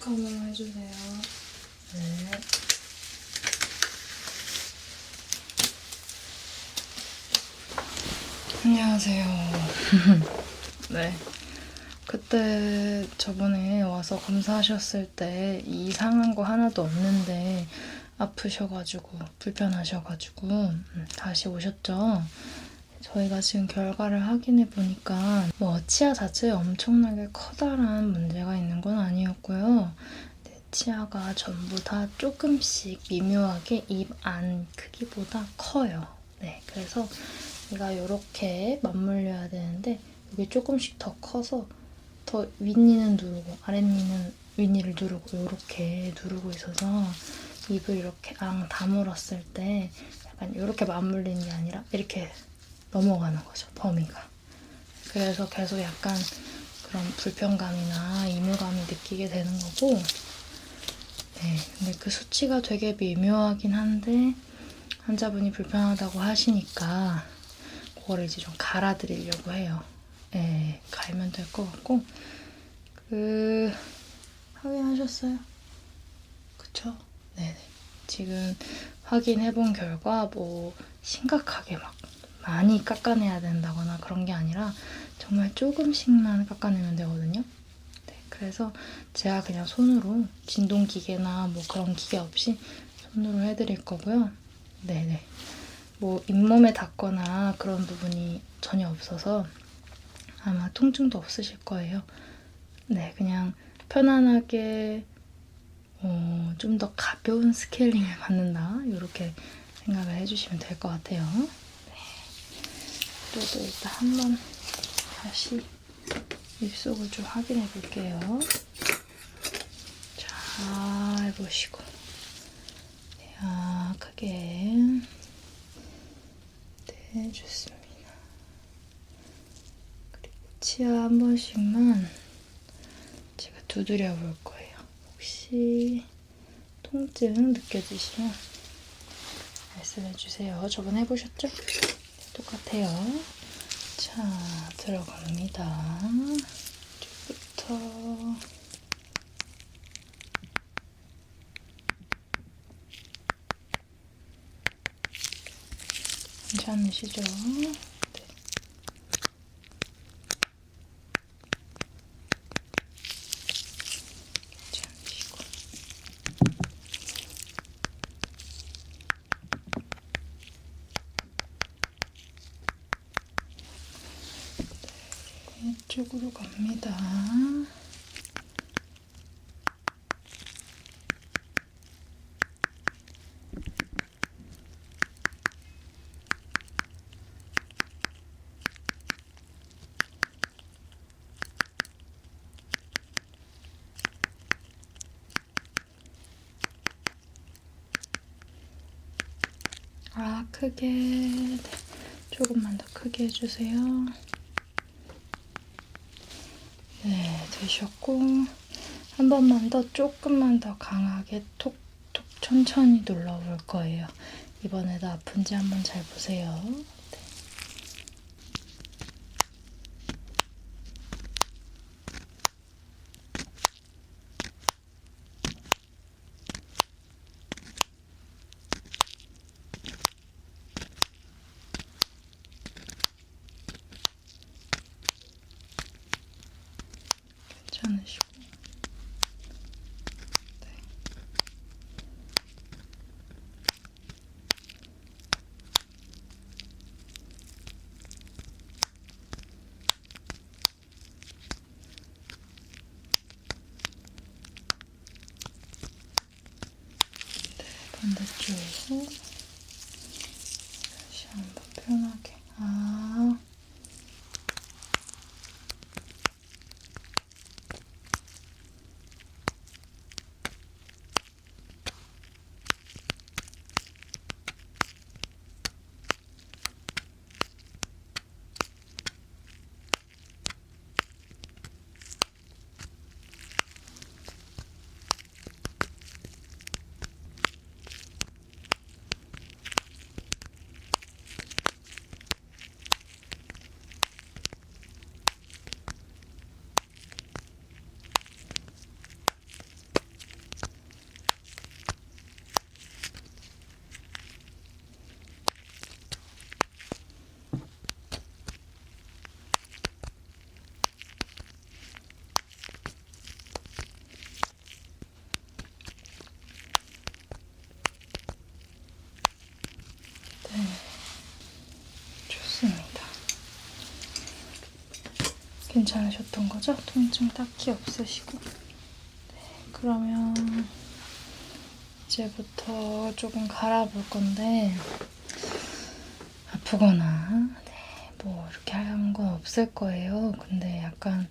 번만 해주세요. 네. 안녕하세요. 네. 그때 저번에 와서 검사하셨을 때 이상한 거 하나도 없는데 아프셔가지고 불편하셔가지고 음, 다시 오셨죠. 저희가 지금 결과를 확인해 보니까 뭐 치아 자체에 엄청나게 커다란 문제가 있는 건 아니었고요. 네, 치아가 전부 다 조금씩 미묘하게 입 안 크기보다 커요. 네, 그래서 얘가 이렇게 맞물려야 되는데 이게 조금씩 더 커서 더 윗니는 누르고 아랫니는 윗니를 누르고 이렇게 누르고 있어서 입을 이렇게 앙 다물었을 때 약간 이렇게 맞물리는 게 아니라 이렇게 넘어가는 거죠 범위가 그래서 계속 약간 그런 불편감이나 이물감이 느끼게 되는 거고 네 근데 그 수치가 되게 미묘하긴 한데 환자분이 불편하다고 하시니까 그거를 이제 좀 갈아드리려고 해요. 네, 갈면 될 것 같고 그 확인하셨어요? 그쵸? 네네. 지금 확인해본 결과 뭐 심각하게 막 많이 깎아내야 된다거나 그런 게 아니라 정말 조금씩만 깎아내면 되거든요. 네, 그래서 제가 그냥 손으로 진동기계나 뭐 그런 기계 없이 손으로 해드릴 거고요. 네네. 뭐 잇몸에 닿거나 그런 부분이 전혀 없어서 아마 통증도 없으실 거예요. 네, 그냥 편안하게 어, 좀 더 가벼운 스케일링을 받는다 이렇게 생각을 해주시면 될 것 같아요. 네. 그래도 일단 한번 다시 입속을 좀 확인해 볼게요. 잘 보시고 야 크게 네, 좋습니다. 그리고 치아 한 번씩만 제가 두드려 볼 거예요. 혹시 통증 느껴지시면 말씀해 주세요. 저번에 해보셨죠? 똑같아요. 자, 들어갑니다. 이쪽부터. 괜찮으시죠? 네. 괜찮으시고. 네, 이 쪽으로 갑니다. 아, 크게. 네. 조금만 더 크게 해주세요. 네, 되셨고. 한 번만 더, 조금만 더 강하게 톡톡 천천히 눌러볼 거예요. 이번에도 아픈지 한번 잘 보세요. 네. 괜찮으시고. 네. 괜찮으셨던 거죠? 통증 딱히 없으시고. 네, 그러면 이제부터 조금 갈아볼 건데 아프거나 네, 뭐 이렇게 한 건 없을 거예요. 근데 약간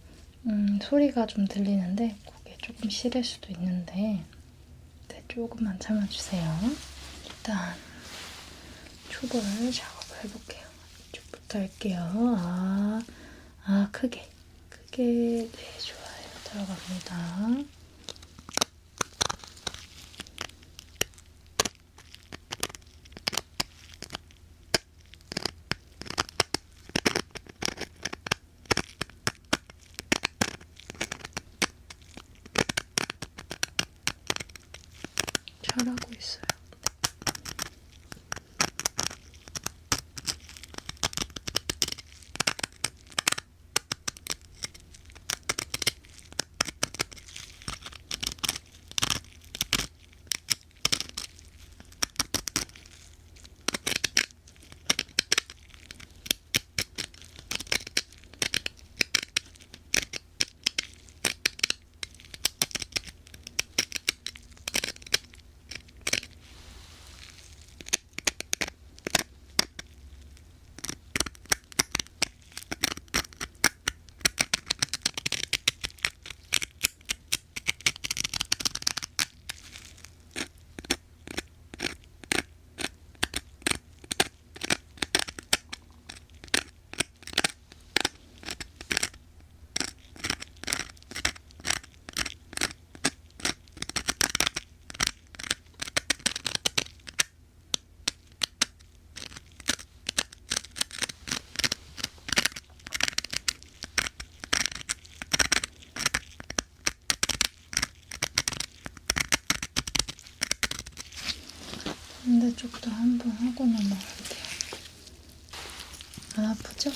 음, 소리가 좀 들리는데 그게 조금 싫을 수도 있는데 네, 조금만 참아주세요. 일단 초벌 작업을 해볼게요. 이쪽부터 할게요. 아, 아 크게 크게 네 좋아요. 들어갑니다. 잘하고 있어요. 반대쪽도 한번 하고 넘어갈게요. 안 아프죠?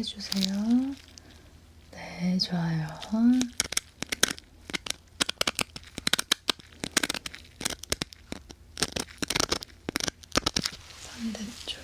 해주세요. 네, 좋아요. 반대쪽.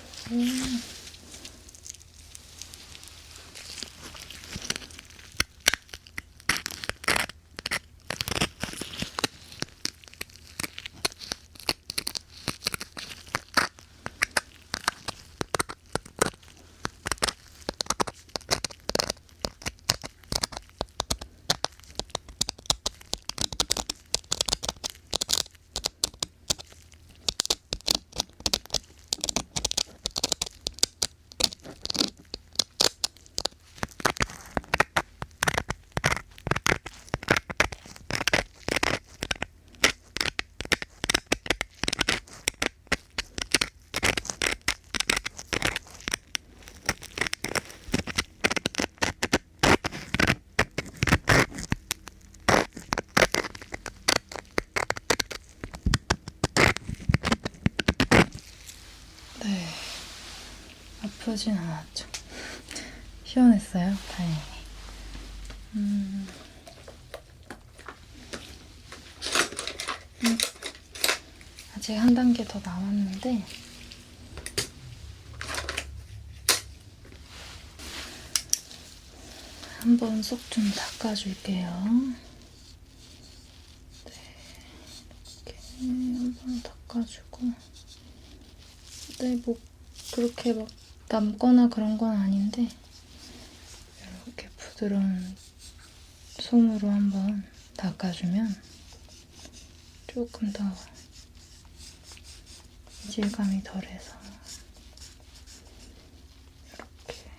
아프진 않았죠. 시원했어요. 다행히. 음. 음. 아직 한 단계 더 남았는데 한번 속 좀 닦아줄게요. 네, 이렇게 한번 닦아주고. 네, 뭐 그렇게 막 남거나 그런 건 아닌데 이렇게 부드러운 솜으로 한번 닦아주면 조금 더 이질감이 덜해서 이렇게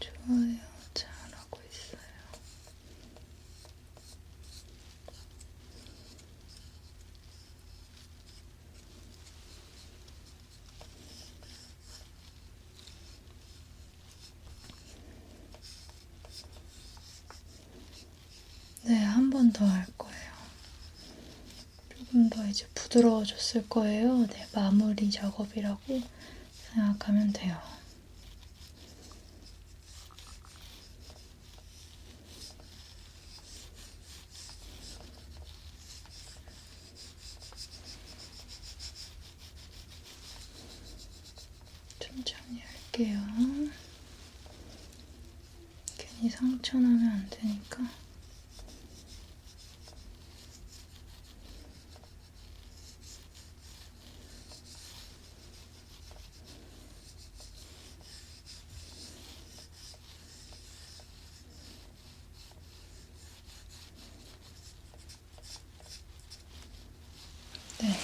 좋아요. 잘하고 있어요. 네, 한번더할 거예요. 조금 더 이제 부드러워졌을 거예요. 네, 마무리 작업이라고 생각하면 돼요. 천천히 할게요. 괜히 상처 나면 안 되니까. 네.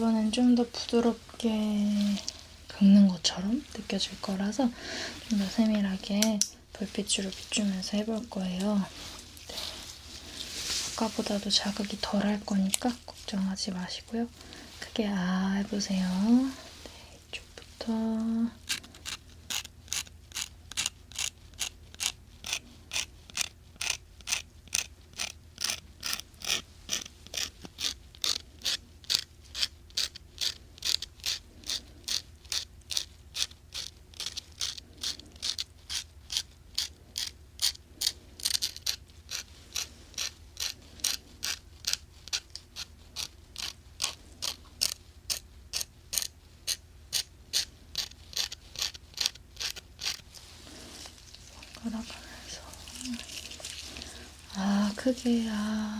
이번엔 좀 더 부드럽게 긁는 것처럼 느껴질 거라서 좀 더 세밀하게 불빛으로 비추면서 해볼 거예요. 네. 아까보다도 자극이 덜 할 거니까 걱정하지 마시고요. 크게 아 해보세요. 네, 이쪽부터 걸어가면서 아 크게 아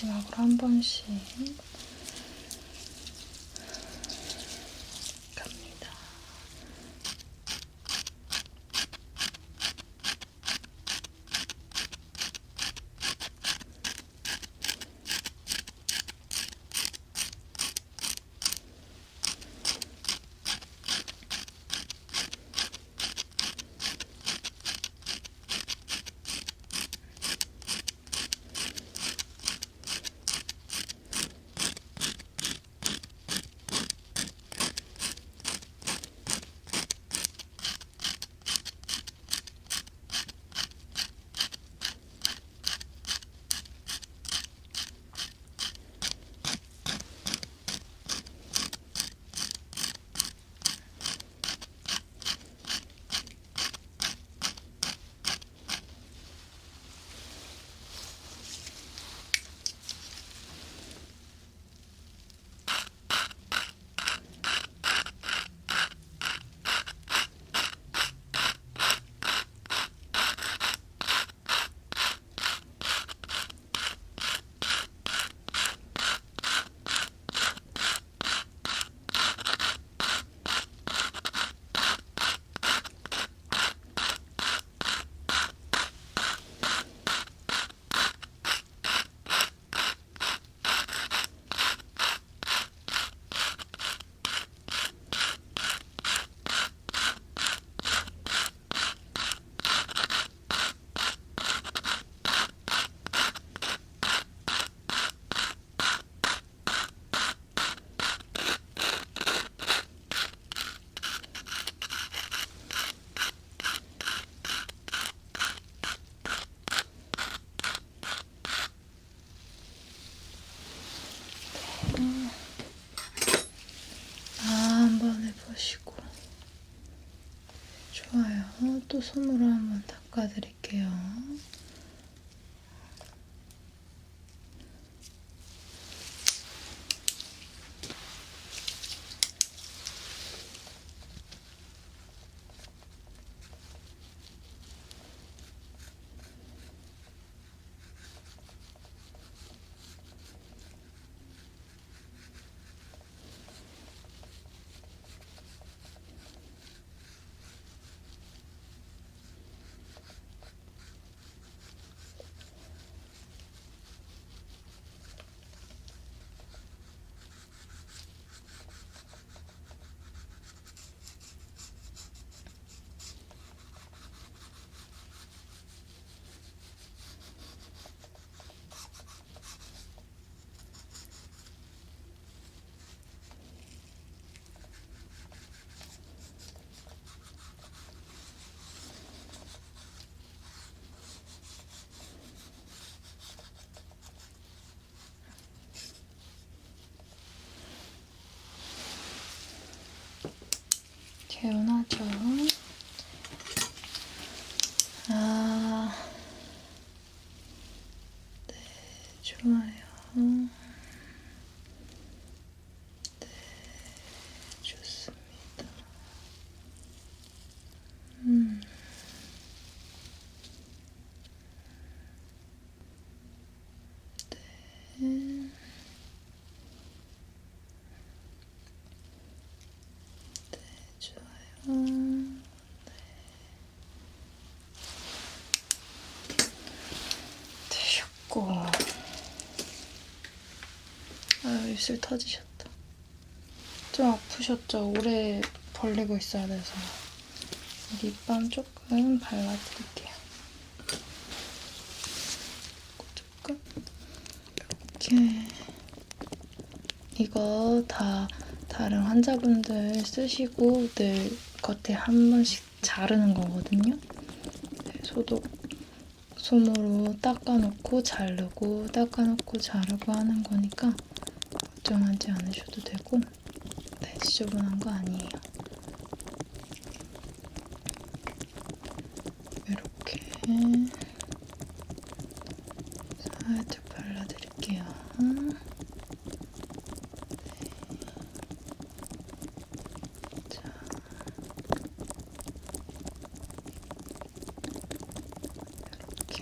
마지막으로 한 번씩. 개운하죠? 아, 네, 좋아요. 네, 좋습니다. 음. 네. 네. 되셨고. 아, 입술 터지셨다. 좀 아프셨죠? 오래 벌리고 있어야 돼서. 립밤 조금 발라드릴게요. 조금. 이렇게. 이거 다 다른 환자분들 쓰시고 늘 겉에 한 번씩 자르는 거거든요. 네, 소독 솜으로 닦아놓고 자르고 닦아놓고 자르고 하는 거니까 걱정하지 않으셔도 되고 네, 지저분한 거 아니에요. 이렇게 살짝 발라드릴게요. 자.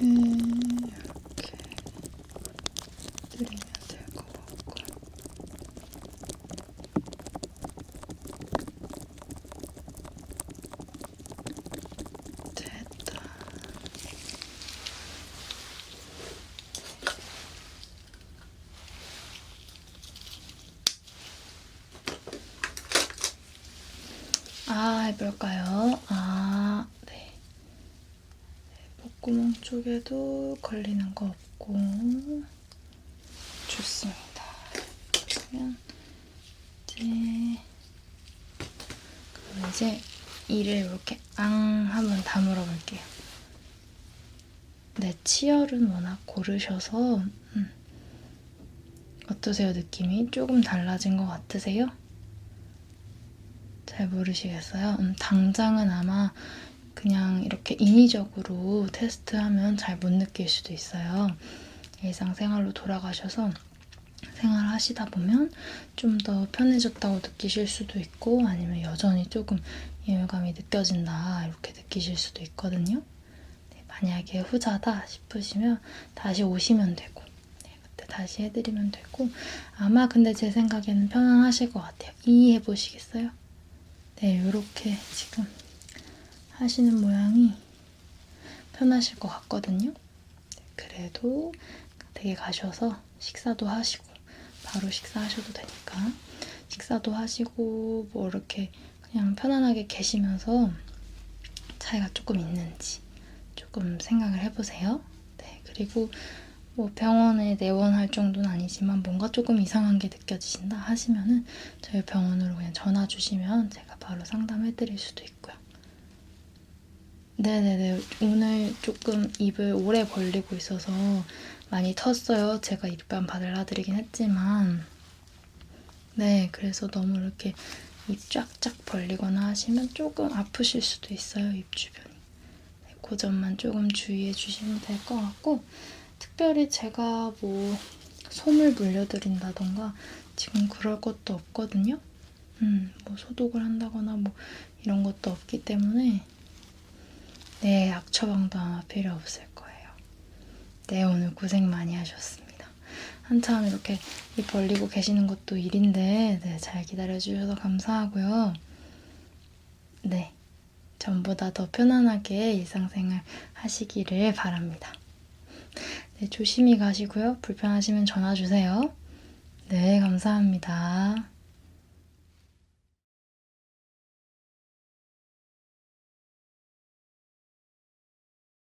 이렇게 이렇게 들이면서 아 해볼까요? 아, 네. 네, 목구멍 쪽에도 걸리는 거 없고 좋습니다. 그러면 이제 그럼 이제 이를 이렇게 앙 한번 다물어 볼게요. 네, 치열은 워낙 고르셔서 음. 어떠세요 느낌이? 조금 달라진 것 같으세요? 잘 모르시겠어요? 음, 당장은 아마 그냥 이렇게 인위적으로 테스트하면 잘 못 느낄 수도 있어요. 일상생활로 돌아가셔서 생활하시다 보면 좀 더 편해졌다고 느끼실 수도 있고 아니면 여전히 조금 예열감이 느껴진다 이렇게 느끼실 수도 있거든요. 네, 만약에 후자다 싶으시면 다시 오시면 되고 네, 그때 다시 해드리면 되고 아마 근데 제 생각에는 편안하실 것 같아요. 이해해 보시겠어요? 네, 이렇게 지금 하시는 모양이 편하실 것 같거든요. 네, 그래도 댁에 가셔서 식사도 하시고 바로 식사하셔도 되니까 식사도 하시고 뭐 이렇게 그냥 편안하게 계시면서 차이가 조금 있는지 조금 생각을 해보세요. 네, 그리고 뭐 병원에 내원할 정도는 아니지만 뭔가 조금 이상한 게 느껴지신다 하시면은 저희 병원으로 그냥 전화 주시면 제가 바로 상담해 드릴 수도 있고요. 네네네. 오늘 조금 입을 오래 벌리고 있어서 많이 텄어요. 제가 입밤 받을라드리긴 했지만. 네, 그래서 너무 이렇게 입 쫙쫙 벌리거나 하시면 조금 아프실 수도 있어요, 입 주변이. 네, 그 점만 조금 주의해 주시면 될 것 같고, 특별히 제가 뭐 솜을 물려드린다던가 지금 그럴 것도 없거든요. 음, 뭐 소독을 한다거나 뭐 이런 것도 없기 때문에 네, 약 처방도 아마 필요 없을 거예요. 네, 오늘 고생 많이 하셨습니다. 한참 이렇게 입 벌리고 계시는 것도 일인데 네, 잘 기다려주셔서 감사하고요. 네, 전보다 더 편안하게 일상생활 하시기를 바랍니다. 네, 조심히 가시고요. 불편하시면 전화 주세요. 네, 감사합니다.